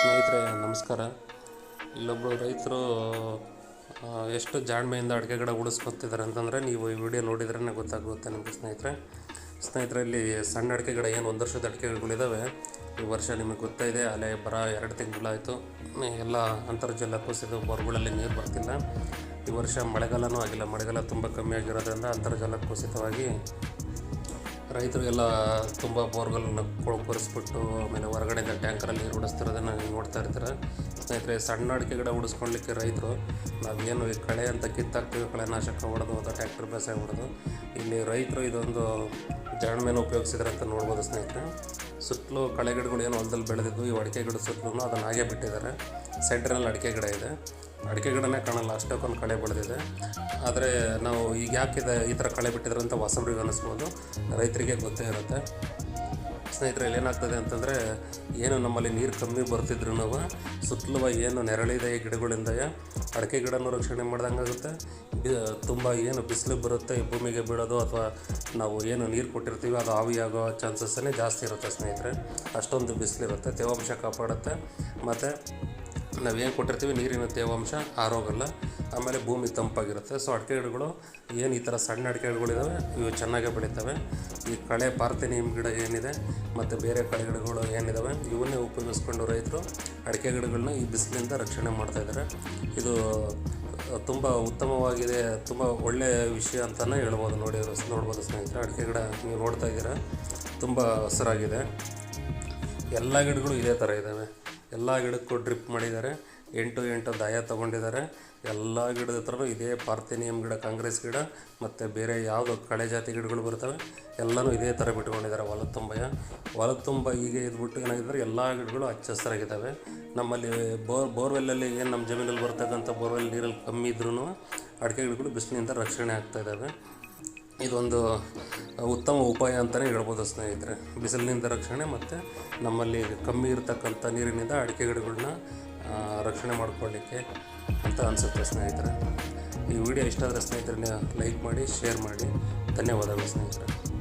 ಸ್ನೇಹಿತರೆ, ನಮಸ್ಕಾರ. ಇಲ್ಲೊಬ್ಬರು ರೈತರು ಎಷ್ಟು ಜಾಣ್ಮೆಯಿಂದ ಅಡಿಕೆ ಗಿಡ ಉಡಿಸ್ಕೊತಿದ್ದಾರೆ ಅಂತಂದರೆ ನೀವು ಈ ವಿಡಿಯೋ ನೋಡಿದ್ರೇ ಗೊತ್ತಾಗುತ್ತೆ ನಿಮಗೆ ಸ್ನೇಹಿತರೆ. ಸ್ನೇಹಿತರೆ, ಇಲ್ಲಿ ಸಣ್ಣ ಅಡಿಕೆ ಗಿಡ ಏನು ಒಂದು ವರ್ಷದ ಅಡಿಕೆ ಗಿಡಗಳಿದ್ದಾವೆ ಈ ವರ್ಷ ನಿಮಗೆ ಗೊತ್ತಾಯಿದೆ, ಅಲೆ ಬರ ಎರಡು ತಿಂಗಳಾಯಿತು. ಎಲ್ಲ ಅಂತರ್ಜಲ ಕುಸಿದು ಬೋರ್ಗಳಲ್ಲಿ ನೀರು ಬರ್ತಿಲ್ಲ. ಈ ವರ್ಷ ಮಳೆಗಾಲನೂ ಆಗಿಲ್ಲ. ಮಳೆಗಾಲ ತುಂಬ ಕಮ್ಮಿ ಆಗಿರೋದ್ರಿಂದ ಅಂತರ್ಜಲ ಕುಸಿತವಾಗಿ ರೈತರಿಗೆಲ್ಲ ತುಂಬ ಬೋರ್ಗಳನ್ನ ಕೊರೆಸ್ಬಿಟ್ಟು ಆಮೇಲೆ ಹೊರಗಡೆಯಿಂದ ಟ್ಯಾಂಕರಲ್ಲಿ ನೀರು ಉಡಿಸ್ತಿರೋದನ್ನು ನೋಡ್ತಾ ಇರ್ತಾರೆ. ಸ್ನೇಹಿತರೆ, ಸಣ್ಣ ಅಡಿಕೆ ಗಿಡ ಉಡಿಸ್ಕೊಳ್ಲಿಕ್ಕೆ ರೈತರು, ನಾವೇನು ಕಳೆ ಅಂತ ಕಿತ್ತಾಕ್ತೀವಿ, ಕಳೆನಾಶಕ ಹೊಡೆದು ಅಥವಾ ಟ್ಯಾಕ್ಟರ್ ಬೇಸಾಯ ಹೊಡೆದು ಇಲ್ಲಿ ರೈತರು ಇದೊಂದು ಜಾಣ್ಮೆನ ಉಪಯೋಗಿಸಿದ್ರೆ ಅಂತ ನೋಡ್ಬೋದು ಸ್ನೇಹಿತರೆ. ಸುತ್ತಲೂ ಕಳೆ ಗಿಡಗಳು ಏನು ಹೊಲದಲ್ಲಿ ಬೆಳೆದಿದ್ದು ಈ ಅಡಿಕೆ ಗಿಡ ಸುತ್ತಲೂ ಅದನ್ನು ಹಾಗೆ ಬಿಟ್ಟಿದ್ದಾರೆ. ಸೆಂಟ್ರಲ್ಲಿ ಅಡಿಕೆ ಗಿಡ ಇದೆ. ಅಡಿಕೆ ಗಿಡನೇ ಕಾಣಲ್ಲ, ಅಷ್ಟಕ್ಕೊಂದು ಕಳೆ ಬೆಳೆದಿದೆ. ಆದರೆ ನಾವು ಈಗ ಯಾಕಿದೆ ಈ ಥರ ಕಳೆ ಬಿಟ್ಟಿದ್ರೆ ಅಂತ ಹೊಸಬ್ರಿಗೆ ಅನ್ನಿಸ್ಬೋದು ರೈತರಿಗೆ ಗೊತ್ತೇ ಇರುತ್ತೆ. ಸ್ನೇಹಿತರೆ ಏನಾಗ್ತದೆ ಅಂತಂದರೆ, ಏನು ನಮ್ಮಲ್ಲಿ ನೀರು ಕಮ್ಮಿ ಬರ್ತಿದ್ರು ನಾವು ಸುತ್ತಲೂ ಏನು ನೆರಳಿದೆ ಗಿಡಗಳಿಂದ ಅಡಿಕೆ ಗಿಡನೂ ರಕ್ಷಣೆ ಮಾಡ್ದಂಗೆ ಆಗುತ್ತೆ. ತುಂಬ ಏನು ಬಿಸಿಲು ಬರುತ್ತೆ, ಭೂಮಿಗೆ ಬೀಳೋದು ಅಥವಾ ನಾವು ಏನು ನೀರು ಕೊಟ್ಟಿರ್ತೀವಿ ಅದು ಆವಿಯಾಗೋ ಚಾನ್ಸಸ್ಸೇ ಜಾಸ್ತಿ ಇರುತ್ತೆ ಸ್ನೇಹಿತರೆ. ಅಷ್ಟೊಂದು ಬಿಸಿಲಿರುತ್ತೆ, ತೇವಾಂಶ ಕಾಪಾಡುತ್ತೆ. ಮತ್ತು ನಾವೇನು ಕೊಟ್ಟಿರ್ತೀವಿ ನೀರಿನ ತೇವಾಂಶ ಆರೋಗಲ್ಲ ಆಮೇಲೆ ಭೂಮಿ ತಂಪಾಗಿರುತ್ತೆ. ಸೊ ಅಡಿಕೆ ಗಿಡಗಳು ಏನು ಈ ಥರ ಸಣ್ಣ ಅಡಿಕೆ ಗಿಡಗಳಿದ್ದಾವೆ ಇವು ಚೆನ್ನಾಗೇ ಬೆಳೀತವೆ. ಈ ಕಳೆ ಪಾರ್ಥೆನಿಯಂ ಗಿಡ ಏನಿದೆ, ಮತ್ತು ಬೇರೆ ಕಳೆ ಗಿಡಗಳು ಏನಿದ್ದಾವೆ ಇವನ್ನೇ ಉಪಯೋಗಿಸ್ಕೊಂಡು ರೈತರು ಅಡಿಕೆ ಗಿಡಗಳನ್ನ ಈ ಬಿಸಿಲಿಂದ ರಕ್ಷಣೆ ಮಾಡ್ತಾಯಿದ್ದಾರೆ ಇದು ತುಂಬ ಉತ್ತಮವಾಗಿದೆ, ತುಂಬ ಒಳ್ಳೆಯ ವಿಷಯ ಅಂತಲೇ ಹೇಳ್ಬೋದು ನೋಡಿ ನೋಡ್ಬೋದು ಸ್ನೇಹಿತರೆ. ಅಡಿಕೆ ಗಿಡ ನೀವು ನೋಡ್ತಾ ಇದ್ದೀರಾ, ತುಂಬ ಹಸಿರಾಗಿದೆ. ಎಲ್ಲ ಗಿಡಗಳು ಇದೇ ಥರ ಇದ್ದಾವೆ ಎಲ್ಲ ಗಿಡಕ್ಕೂ ಡ್ರಿಪ್ ಮಾಡಿದ್ದಾರೆ. ಎಂಟು ಎಂಟು ದಾಯ ತೊಗೊಂಡಿದ್ದಾರೆ. ಎಲ್ಲ ಗಿಡದ ಹತ್ರನೂ ಇದೇ ಪಾರ್ಥೆನಿಯಂ ಗಿಡ, ಕಾಂಗ್ರೆಸ್ ಗಿಡ ಮತ್ತು ಬೇರೆ ಯಾವುದು ಕಳೆ ಜಾತಿ ಗಿಡಗಳು ಬರ್ತವೆ ಎಲ್ಲನೂ ಇದೇ ಥರ ಬಿಟ್ಕೊಂಡಿದ್ದಾರೆ ಹೊಲದ ತುಂಬಯ ಹೊಲದ ತುಂಬ ಹೀಗೆ ಇದ್ಬಿಟ್ಟು ಏನಾಗಿದ್ದಾರೆ? ಎಲ್ಲ ಗಿಡಗಳು ಹಚ್ಚ ಹಸಿರಾಗಿದ್ದಾವೆ ನಮ್ಮಲ್ಲಿ ಬೋರ್ ಬೋರ್ವೆಲ್ಲಲ್ಲಿ ಏನು ನಮ್ಮ ಜಮೀನಲ್ಲಿ ಬರ್ತಕ್ಕಂಥ ಬೋರ್ವೆಲ್ ನೀರಲ್ಲಿ ಕಮ್ಮಿ ಇದ್ರೂ ಅಡಿಕೆ ಗಿಡಗಳು ಬಿಸಿಲಿನಿಂದ ರಕ್ಷಣೆ ಆಗ್ತಾ ಇದ್ದಾವೆ. ಇದೊಂದು ಉತ್ತಮ ಉಪಾಯ ಅಂತಲೇ ಹೇಳ್ಬೋದು ಸ್ನೇಹಿತರೆ. ಬಿಸಿಲಿನಿಂದ ರಕ್ಷಣೆ ಮತ್ತು ನಮ್ಮಲ್ಲಿ ಕಮ್ಮಿ ಇರತಕ್ಕಂಥ ನೀರಿನಿಂದ ಅಡಿಕೆ ಗಿಡಗಳನ್ನ ರಕ್ಷಣೆ ಮಾಡ್ಕೊಳ್ಳಿಕ್ಕೆ ಅಂತ ಅನಿಸುತ್ತೆ ಸ್ನೇಹಿತರೆ. ಈ ವಿಡಿಯೋ ಇಷ್ಟ ಆದರೆ ಸ್ನೇಹಿತರನ್ನ ಲೈಕ್ ಮಾಡಿ, ಶೇರ್ ಮಾಡಿ. ಧನ್ಯವಾದಗಳು ಸ್ನೇಹಿತರೆ.